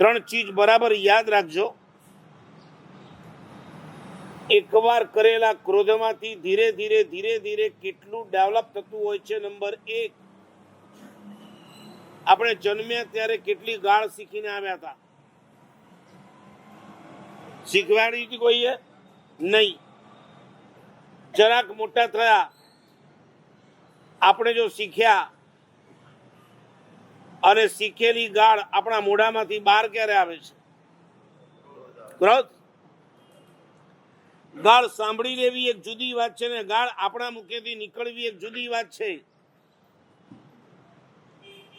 ત્રણ ચીજ બરાબર યાદ રાખજો. એકવાર કરેલા ક્રોધમાંથી ધીરે ધીરે ધીરે ધીરે કેટલું ડેવલપ થતું હોય છે નંબર એક. આપણે જન્મ્યા ત્યારે કેટલી ગાળ શીખીને આવ્યા હતા? શીખવાડી હતી કોઈએ? નહીં. જરાક મોટા થયા. આપણે જો શીખ્યા અને શીખેલી ગાળ આપણા મોઢામાંથી બહાર ક્યારે આવે છે? ક્રોધ? ગાળ સાંભળી લેવી એક જુદી વાત છે ને ગાળ આપણા મુખેથી નીકળવી એક જુદી વાત છે.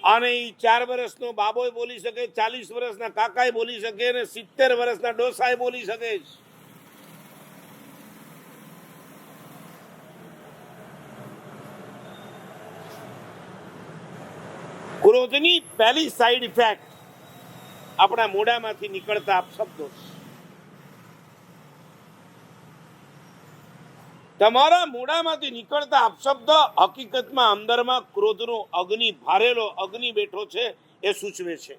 અને એ ચાર વર્ષનો બાબોય બોલી શકે, ચાલીસ વર્ષના કાકાએ બોલી શકે અને સિત્તેર વર્ષના ડોસાએ બોલી શકે છે. ક્રોધની પહેલી સાઈડ ઇફેક્ટ આપણા મોઢામાંથી નીકળતા અપશબ્દો છે. તમારા મોઢામાંથી નીકળતા અપશબ્દ હકીકતમાં અંદરમાં ક્રોધનો અગ્નિ, ભારેલો અગ્નિ બેઠો છે એ સૂચવે છે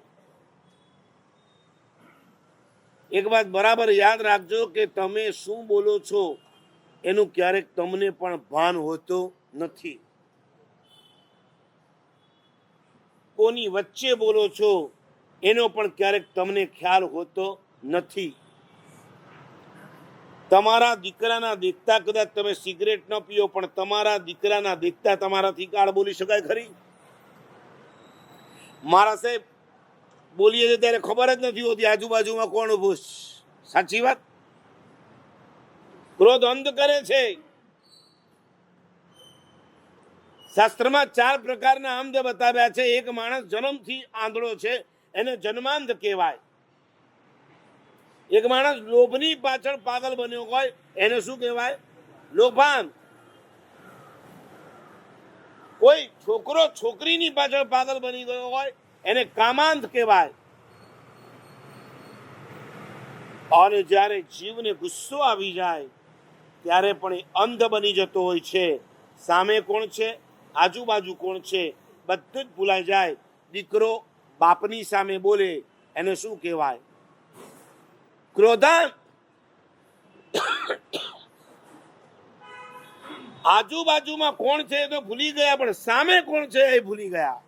એક વાત બરાબર યાદ રાખજો કે તમે શું બોલો છો એનું ક્યારેક તમને પણ ભાન હોતો નથી કોની વચ્ચે બોલો છો, એનો પણ ક્યારેક તમને ખ્યાલ હોતો નથી. તમારા દીકરાના દેખતા કદાચ તમે સિગરેટ ન પીઓ, પણ તમારા દીકરાના દેખતા તમારાથી ગાળ બોલી શકાય ખરી? મારા સાહેબ, બોલીએ છીએ ત્યારે ખબર જ નથી હોતી આજુબાજુમાં કોણ ઉભું સાચી વાત? ક્રોધ અંધ કરે છે. શાસ્ત્રમાં ચાર પ્રકારના અંધ બતાવ્યા છે, એક માણસ જન્મથી આંધળો છે, એને જન્માંધ કહેવાય. એક માણસ લોભની પાછળ પાગલ બન્યો હોય, એને શું કહેવાય? લોભાંધ. કોઈ છોકરો છોકરીની પાછળ પાગલ બની ગયો હોય, એને કામાંત કહેવાય. અને જ્યારે જીવને ગુસ્સો આવી જાય, ત્યારે પણ એ અંધ બની જતો હોય છે. સામે કોણ છે? આજુબાજુ કોણ છે? બધું જ ભૂલાઈ જાય. દીકરો બાપની સામે બોલે, એને શું કહેવાય? ક્રોધાંત આજુબાજુમાં કોણ છે એ તો ભૂલી ગયા, પણ સામે કોણ છે એ ભૂલી ગયા.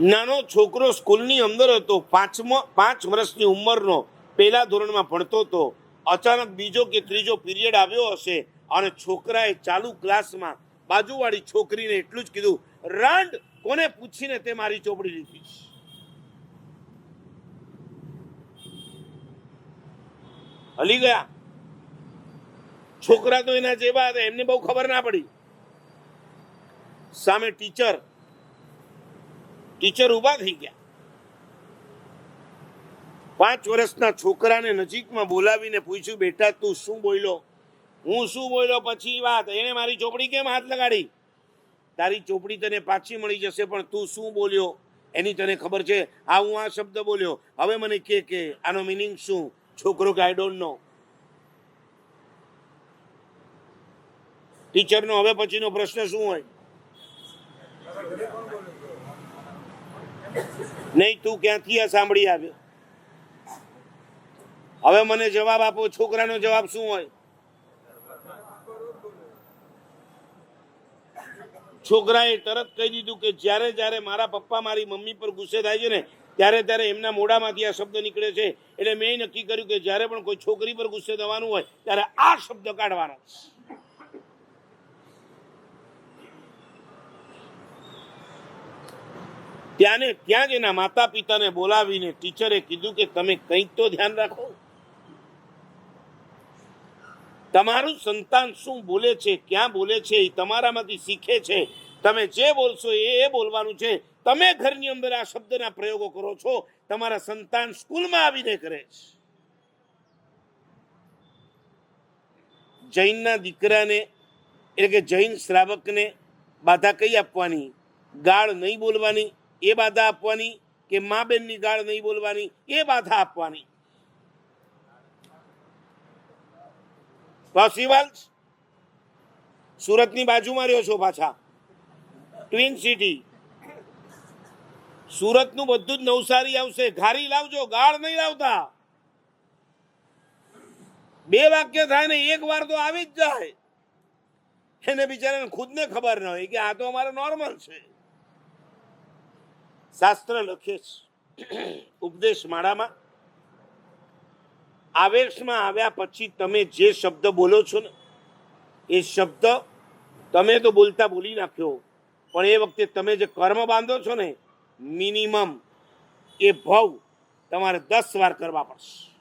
નાનો છોકરો સ્કૂલની અંદર હતો, પાંચમો, પાંચ વર્ષની ઉંમરનો. પહેલા ધોરણમાં ભણતો હતો. અચાનક બીજો કે ત્રીજો પીરિયડ આવ્યો હશે અને છોકરાએ ચાલુ ક્લાસમાં બાજુવાળી છોકરીને એટલું જ કીધું, રાંડ કોને પૂછીને તે મારી ચોપડી લીધી? હલી ગયા. છોકરા તો એના જેવા હતા, એમને બહુ ખબર ના પડી. સામે ટીચર ટીચર ઊભા થઈ ગયા. પાંચ વર્ષના છોકરાને નજીકમાં બોલાવીને પૂછ્યું, બેટા, તું શું બોલ્યો? હું શું બોલ્યો? પછી વાત. એને મારી ચોપડી કેમ હાથ લગાડી? તારી ચોપડી તને પાછી મળી જશે, પણ તું શું બોલ્યો? એની તને ખબર છે. આ હું આ શબ્દ બોલ્યો. હવે મને કે કે, આનો મિનિંગ શું? છોકરો કે આઈ ડોન્ટ નો ટીચરનો હવે પછીનો પ્રશ્ન શું હોય? નહીં, તું ક્યાંથી આ સાંભળી આવ્યો? હવે મને જવાબ આપો, છોકરાનો જવાબ શું હોય? છોકરાએ તરત કહી દીધું કે જ્યારે જ્યારે મારા પપ્પા મારી મમ્મી પર ગુસ્સે થાય છે ને, ત્યારે ત્યારે એમના મોઢામાંથી આ શબ્દ નીકળે છે. એટલે મેં નક્કી કર્યું કે જ્યારે પણ કોઈ છોકરી પર ગુસ્સે થવાનું હોય, ત્યારે આ શબ્દ કાઢવાનો. ત્યાંને ત્યાં જ એના માતા પિતાને બોલાવીને ટીચરે કીધું કે તમે કંઈક તો ધ્યાન રાખો. તમારું સંતાન શું બોલે છે, ક્યાં બોલે છે, એ તમારામાંથી શીખે છે. તમે જે બોલશો એ એ બોલવાનું છે. તમે ઘરની અંદર આ શબ્દના પ્રયોગો કરો છો, તમારા સંતાન સ્કૂલમાં આવીને કરે છે. જૈનના દીકરાને, એટલે કે જૈન શ્રાવકને બાધા કઈ આપવાની? ગાળ નહીં બોલવાની, એ બાધા આપવાની કે મા બેનની ગાળ નહીં બોલવાની, એ બાધા આપવાની? પોસિબલ સુરતની બાજુમાં રહ્યો છો પાછા. ટ્વિન સિટી સુરતનું બધું જ નવસારી આવશે. ઘારી લાવજો, ગાળ નહીં લાવતા. બે વાક્ય થાય ને એક વાર તો આવી જ જાય. એને બિચારાને ખુદને ખબર ન હોય કે આ તો અમારે નોર્મલ છે. શાસ્ત્ર લખે છે. ઉપદેશ માળામાં આવેશમાં આવ્યા પછી તમે જે શબ્દ બોલો છો ને, એ શબ્દ તમે તો બોલતા બોલી નાખ્યો. પણ એ વખતે તમે જે કર્મ બાંધો છો ને મિનિમમ એ ભવ તમારે દસ વાર કરવા પડશે.